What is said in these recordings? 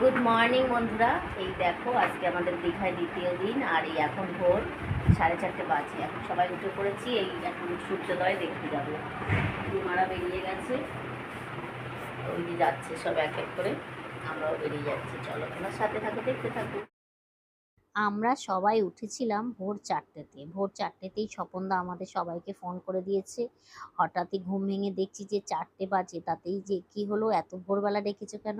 Good morning বন্ধুরা। এই দেখো, আজকে আমাদের দীঘায় দ্বিতীয় দিন, আর এই এখন ভোর সাড়ে চারটে বাজে। এখন সবাই উঠে পড়েছি, এই এখন সূর্যোদয় দেখতে যাব। রুমারা বেরিয়ে গেছে। ওই যে যাচ্ছে সব এক এক করে। আমরাও বেরিয়ে যাচ্ছি। চলো, তোমার সাথে থাকো, দেখতে থাকো। আমরা সবাই উঠেছিলাম ভোর চারটেতে। ভোর চারটেতেই স্বপনদা আমাদের সবাইকে ফোন করে দিয়েছে। হঠাৎই ঘুম ভেঙে দেখছি যে চারটে বাজে। তাতেই যে কি হলো, এত ভোরবেলা ডেকেছো কেন?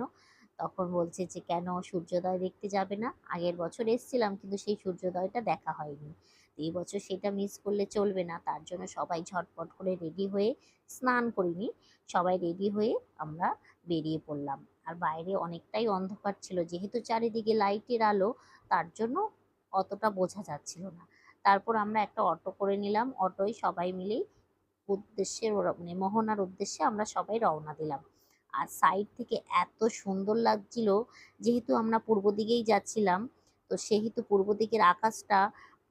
তখন বলছে যে, কেন সূর্যোদয় দেখতে যাবে না? আগের বছর এসছিলাম, কিন্তু সেই সূর্যোদয়টা দেখা হয়নি। এই বছর সেটা মিস করলে চলবে না। তার জন্য সবাই ঝটপট করে রেডি হয়ে স্নান করিনি সবাই রেডি হয়ে আমরা বেরিয়ে পড়লাম। আর বাইরে অনেকটাই অন্ধকার ছিল। যেহেতু চারিদিকে লাইটের আলো, তার জন্য অতটা বোঝা যাচ্ছিল না। তারপর আমরা একটা অটো করে নিলাম। অটোয় সবাই মিলেই উদ্দেশ্যে মানে মোহনার উদ্দেশ্যে আমরা সবাই রওনা দিলাম। আর সাইড থেকে এত সুন্দর লাগছিল, যেহেতু আমরা পূর্ব দিকেই যাচ্ছিলাম, তো সেহেতু পূর্ব দিকের আকাশটা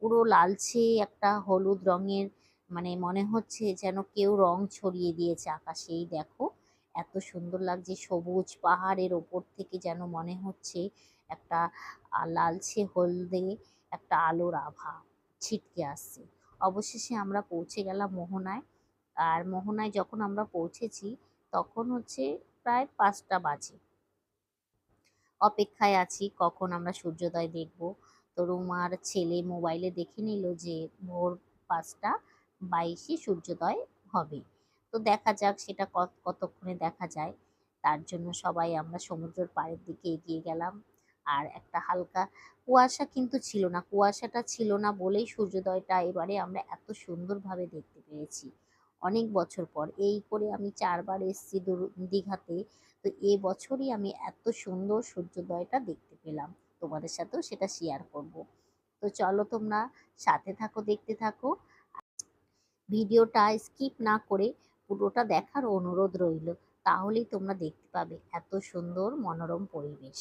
পুরো লালচে একটা হলুদ রঙের মানে মনে হচ্ছে যেন কেউ রং ছড়িয়ে দিয়েছে আকাশেই, দেখো। এত সুন্দর লাগছে, সবুজ পাহাড়ের ওপর থেকে যেন মনে হচ্ছে একটা লালচে হলদে একটা আলোর আভা ছিটকে আসছে। অবশেষে আমরা পৌঁছে গেলাম মোহনায়, আর মোহনায় যখন আমরা পৌঁছেছি, তখন হচ্ছে প্রায় পাঁচটা বাজে। অপেক্ষায় আছি কখন আমরা সূর্যোদয় দেখব। তো রুমার ছেলে মোবাইলে দেখে নিল যে ভোর পাঁচটা বাইশে সূর্যোদয় হবে। তো দেখা যাক সেটা কত- কতক্ষণে দেখা যায়। তার জন্য সবাই আমরা সমুদ্রের পাড়ের দিকে এগিয়ে গেলাম। আর একটা হালকা কুয়াশা কিন্তু ছিল না। কুয়াশাটা ছিল না বলেই সূর্যোদয়টা এবারে আমরা এত সুন্দরভাবে দেখতে পেয়েছি। অনেক বছর পর। এই করে আমি চারবার এসেছি দীঘাতে। তো এ বছরই আমি এত সুন্দর সূর্যোদয়টা দেখতে পেলাম। তোমাদের সাথেও সেটা শেয়ার করব। তো চলো তোমরা সাথে থাকো, দেখতে থাকো। ভিডিওটা স্কিপ না করে পুরোটা দেখার অনুরোধ রইল। তাহলেই তোমরা দেখতে পাবে এত সুন্দর মনোরম পরিবেশ।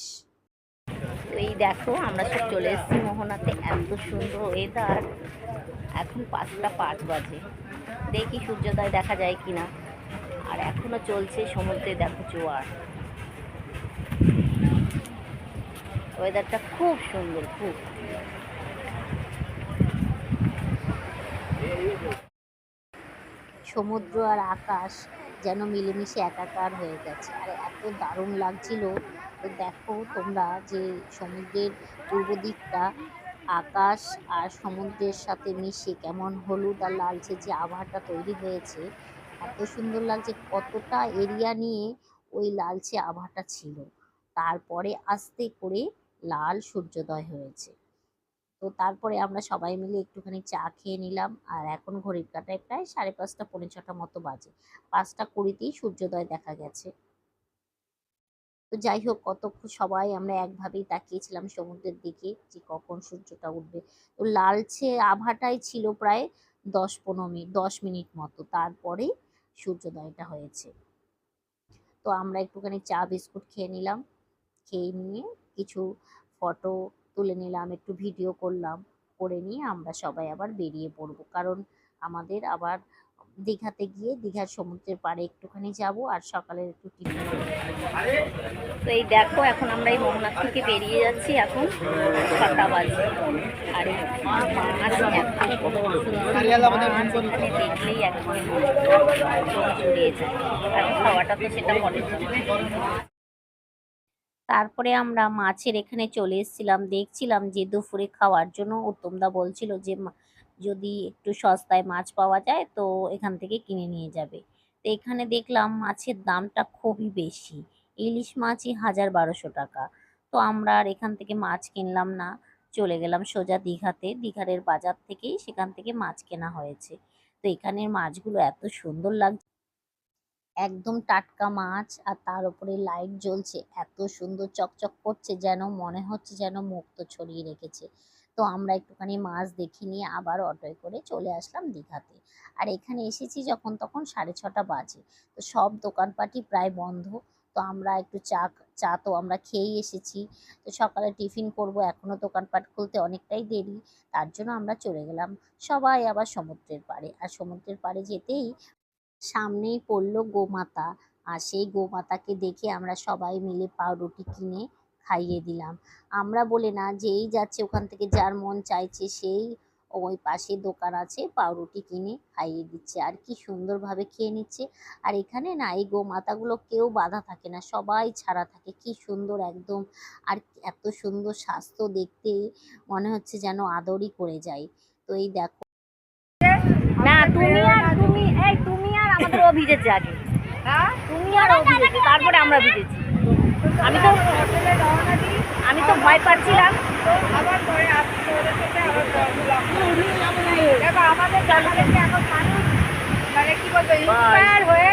এই দেখো, আমরা সব চলে এসেছি মোহনাতে। এত সুন্দর ওয়েদার এখন পাঁচটা পাঁচ বাজে। দেখি সূর্যোদয় দেখা যায় কিনা। আর এখনও চলছে সমুদ্রে দেখো জোয়ার। ওয়েদারটা খুব সুন্দর, খুব। সমুদ্র আর আকাশ। যেন মিলেমিশে একাকার হয়ে গেছে। আর, এত দারুণ লাগছিল। তো দেখো তোমরা যে সমুদ্রের পূর্ব দিকটা, আকাশ আর সমুদ্রের সাথে মিশে কেমন হলুদ আর লালচে যে আবহাওয়াটা তৈরি হয়েছে, এত সুন্দর লাগছে। কতটা এরিয়া নিয়ে ওই লালচে আবহাওয়াটা ছিল। তারপরে আস্তে করে লাল সূর্যোদয় হয়েছে। তো তারপরে আমরা সবাই মিলে একটুখানি চা খেয়ে নিলাম। আর এখন ঘড়ির কাটায় প্রায় সাড়ে পাঁচটা, পৌনে ছটা মতো বাজে। পাঁচটা কুড়িতেই সূর্যোদয় দেখা গেছে। তো যাই হোক কতক্ষণ সবাই আমরা একভাবেই তাকিয়েছিলাম সমুদ্রের দিকে যে কখন সূর্যটা উঠবে। তো লালচে আভাটাই ছিল প্রায় দশ পনেরো মিনিট, দশ মিনিট মতো। তারপরে সূর্যোদয়টা হয়েছে। তো আমরা একটুখানি চা, বিস্কুট খেয়ে নিলাম। খেয়ে নিয়ে কিছু ফটো তুলে নিলাম একটু ভিডিও করলাম করে নিয়ে আমরা সবাই আবার বেরিয়ে পড়ব। কারণ আমাদের আবার দীঘাতে গিয়ে দীঘার সমুদ্রের পাড়ে একটুখানি যাব আর সকালের একটু টিফিন তো এই দেখো এখন আমরা এই মোহনা থেকে বেরিয়ে যাচ্ছি এখন ছটা বাজে। আর এখানে। দেখলেই একদম জুড়িয়ে যায়। আর খাওয়াটা তো সেটা মনে তারপরে আমরা মাছের এখানে চলে এসেছিলাম। দেখছিলাম যে দুপুরে খাওয়ার জন্য উত্তমদা বলছিল যে যদি একটু সস্তায় মাছ পাওয়া যায় তো এখান থেকে কিনে নিয়ে যাবে। তো এখানে দেখলাম মাছের দামটা খুবই বেশি। ইলিশ মাছই হাজার বারোশো টাকা। তো আমরা আর এখান থেকে মাছ কিনলাম না। চলে গেলাম সোজা দীঘাতে। দীঘারের বাজার থেকেই সেখান থেকে মাছ কেনা হয়েছে। তো এখানের মাছগুলো এত সুন্দর লাগছে। একদম টাটকা মাছ আর তার উপরে লাইট জ্বলছে। এত সুন্দর চকচক করছে যেন মনে হচ্ছে যেন মুক্ত ছড়িয়ে রেখেছে। তো আমরা একটুখানি মাছ দেখে নিয়ে আবার অটোয় করে চলে আসলাম দীঘাতে। আর এখানে এসেছি যখন তখন সাড়ে ছটা বাজে। তো সব দোকানপাটই প্রায় বন্ধ। তো আমরা একটু চা চা তো আমরা খেয়েই এসেছি। তো সকালে টিফিন করব এখনও দোকানপাট খুলতে অনেকটাই দেরি। তার জন্য আমরা চলে গেলাম সবাই আবার সমুদ্রের পাড়ে। আর সমুদ্রের পাড়ে যেতেই সামনেই পড়ল গোমাতা। আর সেই গোমাতাকে দেখে আমরা সবাই মিলে পাউরুটি কিনে খাইয়ে দিলাম। আমরা বলে, না, যেই যাচ্ছে ওখান থেকে যার মন চাইছে, সেই ওই পাশে দোকান আছে, পাউরুটি কিনে খাইয়ে দিচ্ছে। আর কি সুন্দরভাবে খেয়ে নিচ্ছে। আর এখানে না, এই গোমাতাগুলো কেউ বাধা থাকে না, সবাই ছাড়া থাকে। কি সুন্দর একদম। আর এত সুন্দর স্বাস্থ্য দেখতে মনে হচ্ছে যেন আদরই করে যায়। তো এই দেখো না, তুমি আর তুমি, এই তুমি আমাদের ও ভিজেছে আগে। হ্যাঁ? তুমি আর ও ভিজেছে তারপরে আমরা ভিজেছি। আমি তো আমি তো ভয় পাচ্ছিলাম। আমাদের এখন মানুষ মানে কি ইন্সপায়ার হয়ে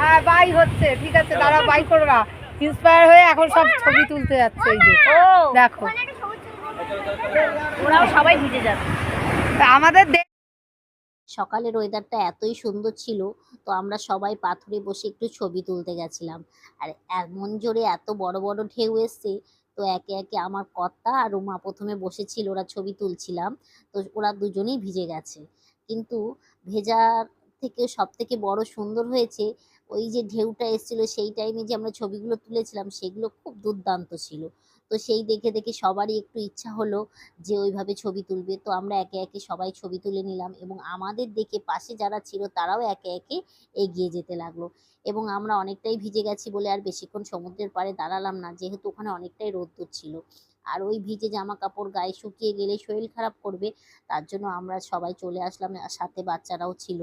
হ্যাঁ বাই হচ্ছে। ঠিক আছে দাঁড়া বাই করো না। ইন্সপায়ার হয়ে এখন সব ছবি তুলতে যাচ্ছে এই যে। ও। দেখো। ওরাও সবাই ভিজে তা আমাদের সকালের ওয়েদারটা এতই সুন্দর ছিল, তো আমরা সবাই পাথরে বসে একটু ছবি তুলতে গেছিলাম। আর এমন জোরে এত বড় বড় ঢেউ এসছে, তো একে একে আমার কর্তা আর রুমা প্রথমে বসেছিল, ওরা ছবি তুলছিলাম, তো ওরা দুজনেই ভিজে গেছে। কিন্তু ভেজার থেকে সব থেকে বড় সুন্দর হয়েছে, ওই যে ঢেউটা এসেছিল, সেই টাইমে যে আমরা ছবিগুলো তুলেছিলাম, সেগুলো খুব দুর্দান্ত ছিল। তো সেই দেখে দেখে সবারই একটু ইচ্ছা হলো যে ওইভাবে ছবি তুলবে। তো আমরা একে একে সবাই ছবি তুলে নিলাম এবং আমাদের দেখে পাশে যারা ছিল তারাও একে একে এগিয়ে যেতে লাগল। এবং আমরা অনেকটাই ভিজে গেছি বলে আর বেশিক্ষণ সমুদ্রের পাড়ে দাঁড়ালাম না, যেহেতু ওখানে অনেকটাই রোদ্দুর ছিল। আর ওই ভিজে জামা কাপড় গায়ে শুকিয়ে গেলে শরীর খারাপ করবে, তার জন্য আমরা সবাই চলে আসলাম সাথে বাচ্চারাও ছিল।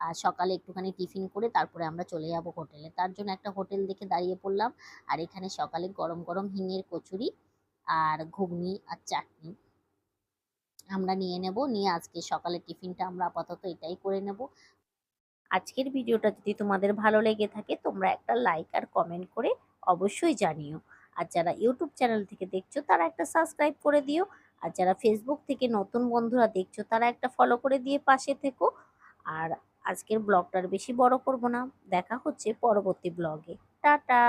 আর সকালে একটুখানি টিফিন করে তারপরে আমরা চলে যাব হোটেলে। তার জন্য একটা হোটেল দেখে দাঁড়িয়ে পড়লাম। আর এখানে সকালে গরম গরম হিঙের কচুরি আর ঘুগনি আর চাটনি আমরা নিয়ে নেব। নিয়ে আজকে সকালে টিফিনটা আমরা আপাতত এটাই করে নেব। আজকের ভিডিওটা যদি তোমাদের ভালো লেগে থাকে, তোমরা একটা লাইক আর কমেন্ট করে অবশ্যই জানিও। আর যারা ইউটিউব চ্যানেল থেকে দেখছ, তারা একটা সাবস্ক্রাইব করে দিও। আর যারা ফেসবুক থেকে নতুন বন্ধুরা দেখছ, তারা একটা ফলো করে দিয়ে পাশে থেকো। আর আজকের ব্লগটার বেশি বড় করব না। দেখা হচ্ছে পরবর্তী ব্লগে। টাটা।